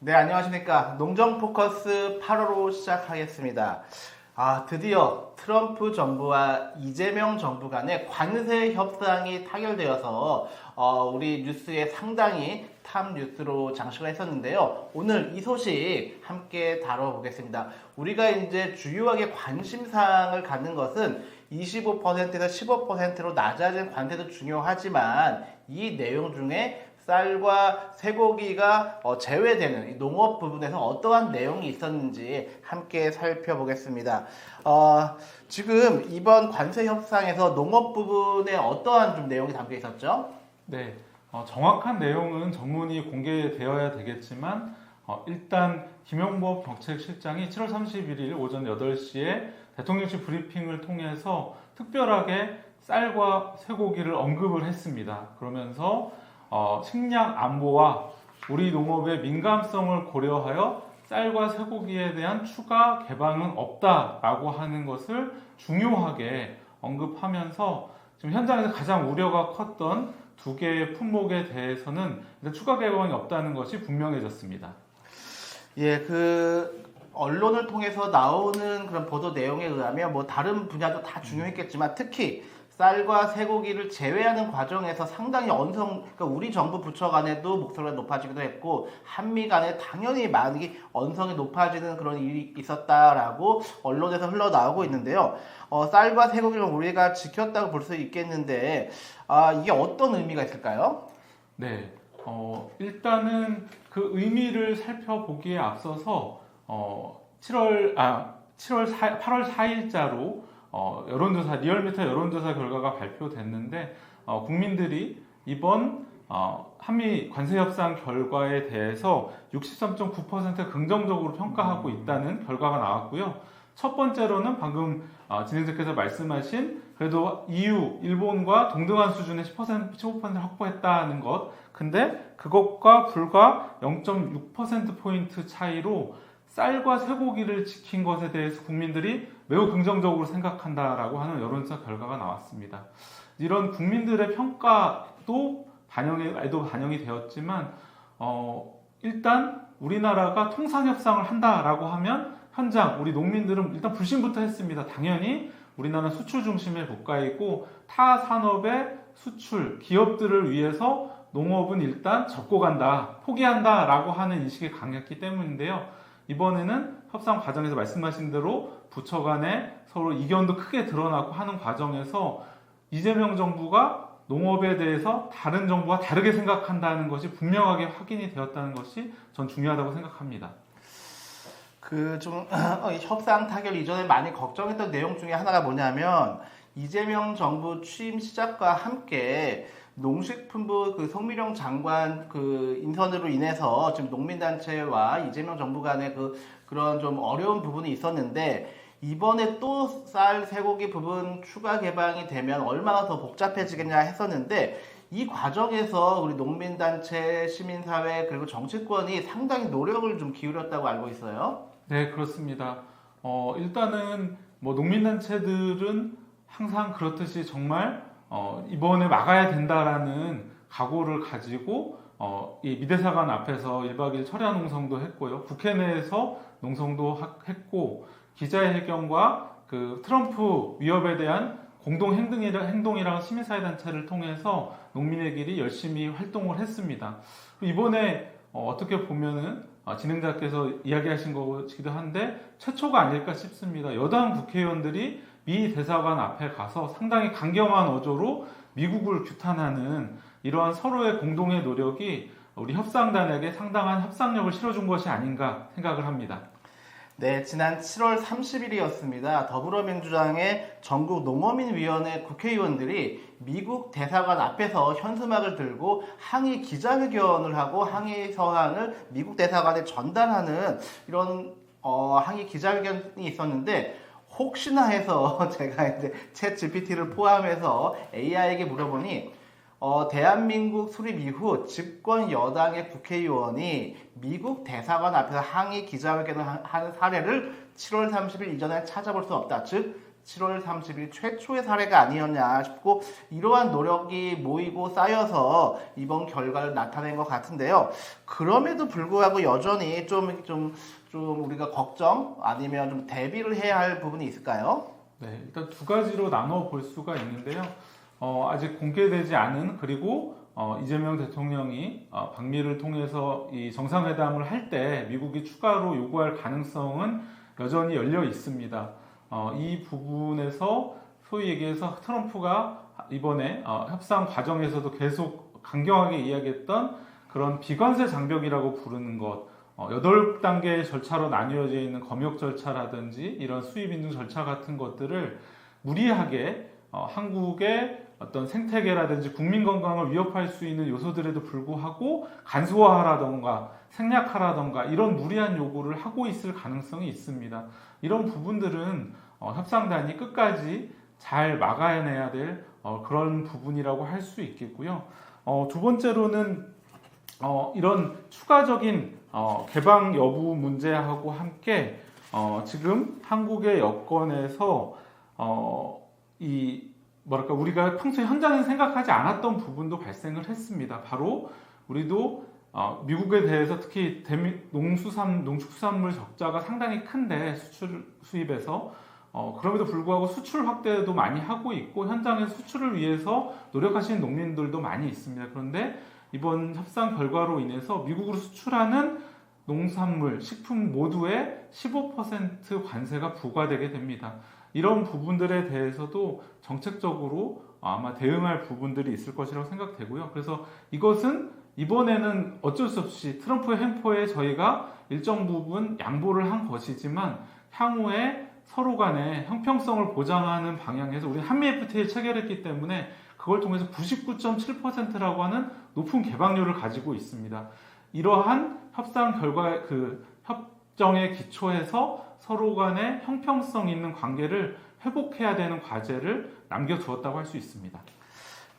네, 안녕하십니까. 농정 포커스 8호로 시작하겠습니다. 아, 드디어 트럼프 정부와 이재명 정부 간의 관세 협상이 타결되어서 어, 우리 뉴스에 상당히 탑 뉴스로 장식을 했었는데요. 오늘 이 소식 함께 다뤄보겠습니다. 우리가 이제 주요하게 관심사항을 갖는 것은 25%에서 15%로 낮아진 관세도 중요하지만 이 내용 중에 쌀과 쇠고기가 어, 제외되는 이 농업 부분에서 어떠한 내용이 있었는지 함께 살펴보겠습니다. 어, 지금 이번 관세 협상에서 농업 부분에 어떠한 좀 내용이 담겨 있었죠? 네, 어, 정확한 내용은 전문이 공개되어야 되겠지만 어, 일단 김용법 정책실장이 7월 31일 오전 8시에 대통령실 브리핑을 통해서 특별하게 쌀과 쇠고기를 언급을 했습니다. 그러면서 어, 식량 안보와 우리 농업의 민감성을 고려하여 쌀과 쇠고기에 대한 추가 개방은 없다라고 하는 것을 중요하게 언급하면서 지금 현장에서 가장 우려가 컸던 두 개의 품목에 대해서는 추가 개방이 없다는 것이 분명해졌습니다. 예, 그 언론을 통해서 나오는 그런 보도 내용에 의하면 뭐 다른 분야도 다 중요했겠지만 특히 쌀과 쇠고기를 제외하는 과정에서 상당히 언성, 그러니까 우리 정부 부처 간에도 목소리가 높아지기도 했고 한미 간에 당연히 많이 언성이 높아지는 그런 일이 있었다라고 언론에서 흘러나오고 있는데요. 어, 쌀과 쇠고기를 우리가 지켰다고 볼 수 있겠는데 아, 이게 어떤 의미가 있을까요? 네, 어, 일단은 그 의미를 살펴보기에 앞서서 어, 7월 아 7월 4, 8월 4일자로 어, 여론조사 리얼미터 여론조사 결과가 발표됐는데 어, 국민들이 이번 어, 한미 관세 협상 결과에 대해서 63.9% 긍정적으로 평가하고 있다는 결과가 나왔고요. 첫 번째로는 방금 어, 진행자께서 말씀하신 그래도 EU, 일본과 동등한 수준의 10% 15%를 확보했다는 것. 근데 그것과 불과 0.6%포인트 차이로 쌀과 쇠고기를 지킨 것에 대해서 국민들이 매우 긍정적으로 생각한다라고 하는 여론조사 결과가 나왔습니다. 이런 국민들의 평가도 반영에도 반영이 되었지만 어, 일단 우리나라가 통상 협상을 한다라고 하면 현장 우리 농민들은 일단 불신부터 했습니다. 당연히 우리나라는 수출 중심의 국가이고 타 산업의 수출 기업들을 위해서 농업은 일단 접고 간다, 포기한다 라고 하는 인식이 강했기 때문인데요. 이번에는 협상 과정에서 말씀하신 대로 부처 간에 서로 이견도 크게 드러나고 하는 과정에서 이재명 정부가 농업에 대해서 다른 정부와 다르게 생각한다는 것이 분명하게 확인이 되었다는 것이 전 중요하다고 생각합니다. 그좀 협상 타결 이전에 많이 걱정했던 내용 중에 하나가 뭐냐면 이재명 정부 취임 시작과 함께 농식품부 그 송미령 장관 그 인선으로 인해서 지금 농민단체와 이재명 정부 간의 그 그런 좀 어려운 부분이 있었는데 이번에 또 쌀 쇠고기 부분 추가 개방이 되면 얼마나 더 복잡해지겠냐 했었는데 이 과정에서 우리 농민단체, 시민사회 그리고 정치권이 상당히 노력을 좀 기울였다고 알고 있어요. 네, 그렇습니다. 어, 일단은 뭐 농민단체들은 항상 그렇듯이 정말 어, 이번에 막아야 된다라는 각오를 가지고 어, 이 미대사관 앞에서 1박 2일 철야 농성도 했고요. 국회 내에서 농성도 하, 했고 기자회견과 그 트럼프 위협에 대한 공동 행동이랑, 시민사회 단체를 통해서 농민의 길이 열심히 활동을 했습니다. 이번에 어, 떻게 보면은 어, 진행자께서 이야기하신 것이기도 한데 최초가 아닐까 싶습니다. 여당 국회의원들이 미 대사관 앞에 가서 상당히 강경한 어조로 미국을 규탄하는 이러한 서로의 공동의 노력이 우리 협상단에게 상당한 협상력을 실어준 것이 아닌가 생각을 합니다. 네, 지난 7월 30일이었습니다. 더불어민주당의 전국 농어민위원회 국회의원들이 미국 대사관 앞에서 현수막을 들고 항의 기자회견을 하고 항의 서한을 미국 대사관에 전달하는 이런 어, 항의 기자회견이 있었는데 혹시나 해서 제가 이제 챗 GPT를 포함해서 AI에게 물어보니 어, 대한민국 수립 이후 집권 여당의 국회의원이 미국 대사관 앞에서 항의 기자회견을 하는 사례를 7월 30일 이전에 찾아볼 수 없다. 즉, 7월 30일 최초의 사례가 아니었냐 싶고 이러한 노력이 모이고 쌓여서 이번 결과를 나타낸 것 같은데요. 그럼에도 불구하고 여전히 좀, 좀, 좀 우리가 걱정 아니면 좀 대비를 해야 할 부분이 있을까요? 네, 일단 두 가지로 나눠 볼 수가 있는데요. 어, 아직 공개되지 않은 그리고 어, 이재명 대통령이 어, 방미를 통해서 이 정상회담을 할 때 미국이 추가로 요구할 가능성은 여전히 열려 있습니다. 어, 이 부분에서 소위 얘기해서 트럼프가 이번에 어, 협상 과정에서도 계속 강경하게 이야기했던 그런 비관세 장벽이라고 부르는 것, 어, 8단계의 절차로 나뉘어져 있는 검역 절차라든지 이런 수입 인증 절차 같은 것들을 무리하게 어, 한국의 어떤 생태계라든지 국민 건강을 위협할 수 있는 요소들에도 불구하고 간소화하라던가 생략하라던가 이런 무리한 요구를 하고 있을 가능성이 있습니다. 이런 부분들은 어, 협상단이 끝까지 잘 막아내야 될 어, 그런 부분이라고 할 수 있겠고요. 어, 두 번째로는 어, 이런 추가적인 어, 개방 여부 문제하고 함께 어, 지금 한국의 여건에서 어, 이 뭐랄까 우리가 평소에 현장에서 생각하지 않았던 부분도 발생을 했습니다. 바로 우리도 어, 미국에 대해서 특히 대미, 농수산 농축수산물 적자가 상당히 큰데 수출 수입에서 어, 그럼에도 불구하고 수출 확대도 많이 하고 있고 현장에서 수출을 위해서 노력하시는 농민들도 많이 있습니다. 그런데 이번 협상 결과로 인해서 미국으로 수출하는 농산물, 식품 모두에 15% 관세가 부과되게 됩니다. 이런 부분들에 대해서도 정책적으로 아마 대응할 부분들이 있을 것이라고 생각되고요. 그래서 이것은 이번에는 어쩔 수 없이 트럼프의 횡포에 저희가 일정 부분 양보를 한 것이지만 향후에 서로 간의 형평성을 보장하는 방향에서 우리 한미 FTA를 체결했기 때문에 그걸 통해서 99.7%라고 하는 높은 개방률을 가지고 있습니다. 이러한 협상 결과 그 협정의 기초에서 서로 간의 형평성 있는 관계를 회복해야 되는 과제를 남겨두었다고 할 수 있습니다.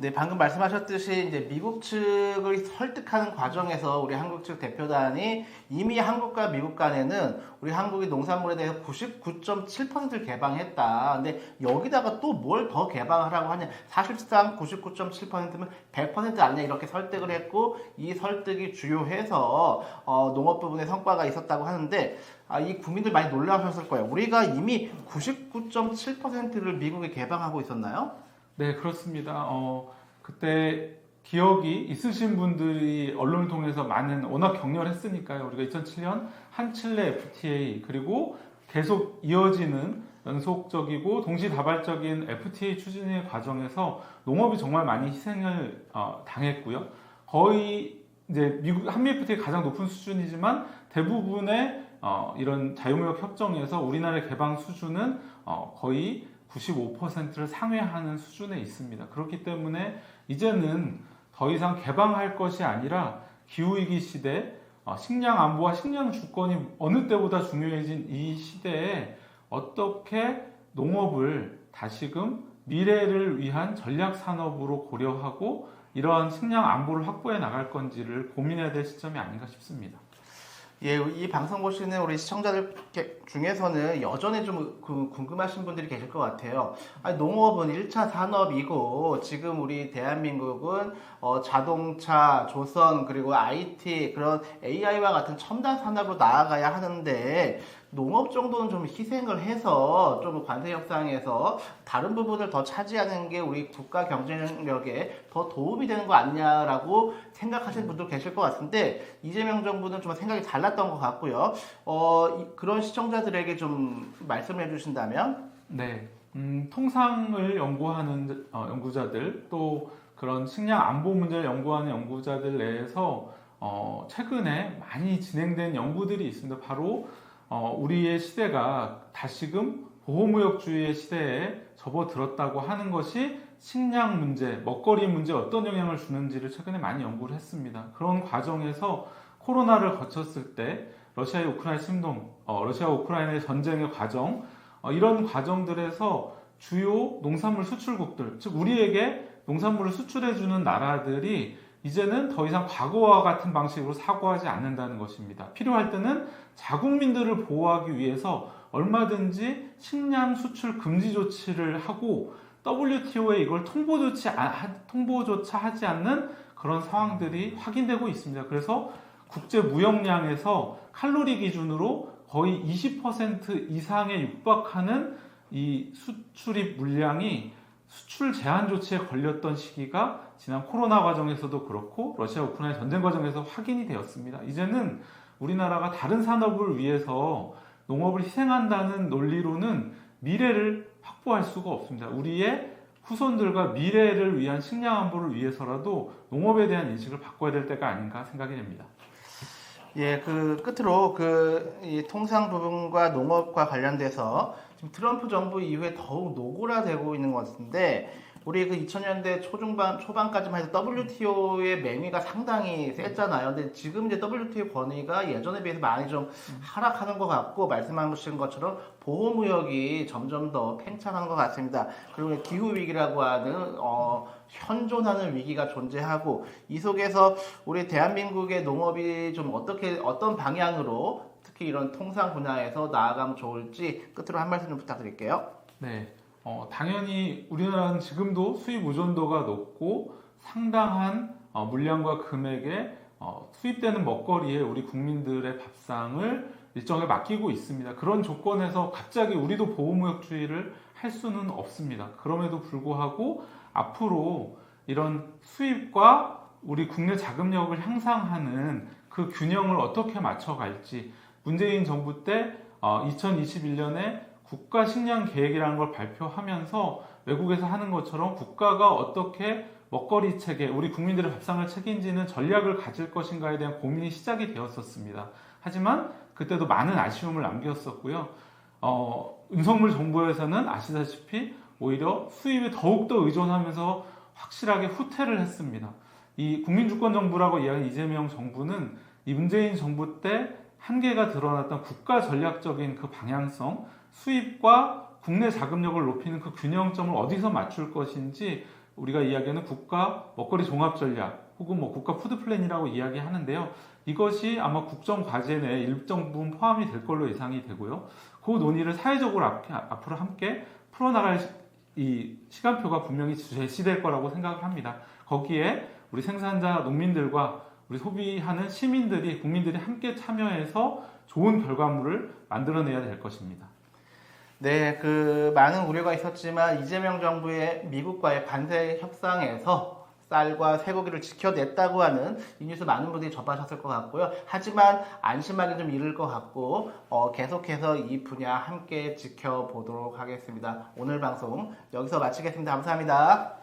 네, 방금 말씀하셨듯이 이제 미국 측을 설득하는 과정에서 우리 한국 측 대표단이 이미 한국과 미국 간에는 우리 한국이 농산물에 대해서 99.7%를 개방했다. 근데 여기다가 또 뭘 더 개방하라고 하냐. 사실상 99.7%면 100% 아니냐 이렇게 설득을 했고 이 설득이 주요해서 어, 농업 부분에 성과가 있었다고 하는데 아, 이 국민들 많이 놀라셨을 거예요. 우리가 이미 99.7%를 미국에 개방하고 있었나요? 네, 그렇습니다. 어, 그때 기억이 있으신 분들이 언론을 통해서 많은 워낙 격려했으니까요. 우리가 2007년 한칠레 FTA 그리고 계속 이어지는 연속적이고 동시다발적인 FTA 추진의 과정에서 농업이 정말 많이 희생을 어, 당했고요. 거의 이제 미국 한미 FTA 가장 높은 수준이지만 대부분의 어, 이런 자유무역 협정에서 우리나라의 개방 수준은 어, 거의 95%를 상회하는 수준에 있습니다. 그렇기 때문에 이제는 더 이상 개방할 것이 아니라 기후위기 시대, 어, 식량 안보와 식량 주권이 어느 때보다 중요해진 이 시대에 어떻게 농업을 다시금 미래를 위한 전략 산업으로 고려하고 이러한 식량 안보를 확보해 나갈 건지를 고민해야 될 시점이 아닌가 싶습니다. 예, 이 방송 보시는 우리 시청자들 중에서는 여전히 좀그 궁금하신 분들이 계실 것 같아요. 아니, 농업은 1차 산업이고, 지금 우리 대한민국은 어, 자동차, 조선, 그리고 IT, 그런 AI와 같은 첨단 산업으로 나아가야 하는데, 농업 정도는 좀 희생을 해서 좀 관세 협상에서 다른 부분을 더 차지하는 게 우리 국가 경쟁력에 더 도움이 되는 거 아니냐라고 생각하시는 분도 계실 것 같은데 이재명 정부는 좀 생각이 달랐던 것 같고요. 어, 이- 그런 시청자들에게 좀 말씀을 해주신다면 네, 음, 통상을 연구하는 어, 연구자들 또 그런 식량 안보 문제를 연구하는 연구자들 내에서 어, 최근에 많이 진행된 연구들이 있습니다. 바로 어, 우리의 시대가 다시금 보호무역주의의 시대에 접어들었다고 하는 것이 식량 문제, 먹거리 문제에 어떤 영향을 주는지를 최근에 많이 연구를 했습니다. 그런 과정에서 코로나를 거쳤을 때 러시아의 우크라이나 침동, 어, 러시아 우크라이나의 전쟁의 과정, 어, 이런 과정들에서 주요 농산물 수출국들, 즉 우리에게 농산물을 수출해주는 나라들이 이제는 더 이상 과거와 같은 방식으로 사고하지 않는다는 것입니다. 필요할 때는 자국민들을 보호하기 위해서 얼마든지 식량 수출 금지 조치를 하고 WTO에 이걸 통보 조치, 아- 하- 통보조차 하지 않는 그런 상황들이 확인되고 있습니다. 그래서 국제 무역량에서 칼로리 기준으로 거의 20% 이상에 육박하는 이 수출입 물량이 수출 제한 조치에 걸렸던 시기가 지난 코로나 과정에서도 그렇고 러시아 우크라이나 전쟁 과정에서 확인이 되었습니다. 이제는 우리나라가 다른 산업을 위해서 농업을 희생한다는 논리로는 미래를 확보할 수가 없습니다. 우리의 후손들과 미래를 위한 식량 안보를 위해서라도 농업에 대한 인식을 바꿔야 될 때가 아닌가 생각이 됩니다. 예, 그 끝으로 그이 통상 부분과 농업과 관련돼서 지금 트럼프 정부 이후에 더욱 노골화되고 있는 것 같은데 우리 그 2000년대 초중반 초반까지만 해도 WTO의 맹위가 상당히 셌잖아요. 근데 지금 이제 WTO 권위가 예전에 비해서 많이 좀 하락하는 것 같고 말씀하신 것처럼 보호 무역이 점점 더 팽창하는 것 같습니다. 그리고 기후 위기라고 하는 어, 현존하는 위기가 존재하고 이 속에서 우리 대한민국의 농업이 좀 어떻게 어떤 방향으로 특히 이런 통상 분야에서 나아가면 좋을지 끝으로 한 말씀 좀 부탁드릴게요. 네, 어, 당연히 우리나라는 지금도 수입 의존도가 높고 상당한 어, 물량과 금액의 어, 수입되는 먹거리에 우리 국민들의 밥상을 일정에 맡기고 있습니다. 그런 조건에서 갑자기 우리도 보호무역주의를 할 수는 없습니다. 그럼에도 불구하고 앞으로 이런 수입과 우리 국내 자금력을 향상하는 그 균형을 어떻게 맞춰갈지 문재인 정부 때 2021년에 국가 식량 계획이라는 걸 발표하면서 외국에서 하는 것처럼 국가가 어떻게 먹거리 체계, 우리 국민들의 밥상을 책임지는 전략을 가질 것인가에 대한 고민이 시작이 되었었습니다. 하지만 그때도 많은 아쉬움을 남겼었고요. 어, 윤석열 정부에서는 아시다시피 오히려 수입에 더욱더 의존하면서 확실하게 후퇴를 했습니다. 이 국민주권정부라고 이야기하는 이재명 정부는 이 문재인 정부 때 한계가 드러났던 국가 전략적인 그 방향성, 수입과 국내 자금력을 높이는 그 균형점을 어디서 맞출 것인지 우리가 이야기하는 국가 먹거리 종합 전략 혹은 뭐 국가 푸드 플랜이라고 이야기하는데요. 이것이 아마 국정 과제 내에 일정 부분 포함이 될 걸로 예상이 되고요. 그 논의를 사회적으로 앞, 앞으로 함께 풀어나갈 시- 이 시간표가 분명히 제시될 거라고 생각을 합니다. 거기에 우리 생산자 농민들과 우리 소비하는 시민들이 국민들이 함께 참여해서 좋은 결과물을 만들어내야 될 것입니다. 네, 그 많은 우려가 있었지만 이재명 정부의 미국과의 관세 협상에서 쌀과 쇠고기를 지켜냈다고 하는 이 뉴스 많은 분들이 접하셨을 것 같고요. 하지만 안심하기 좀 이를 것 같고 어, 계속해서 이 분야 함께 지켜보도록 하겠습니다. 오늘 방송 여기서 마치겠습니다. 감사합니다.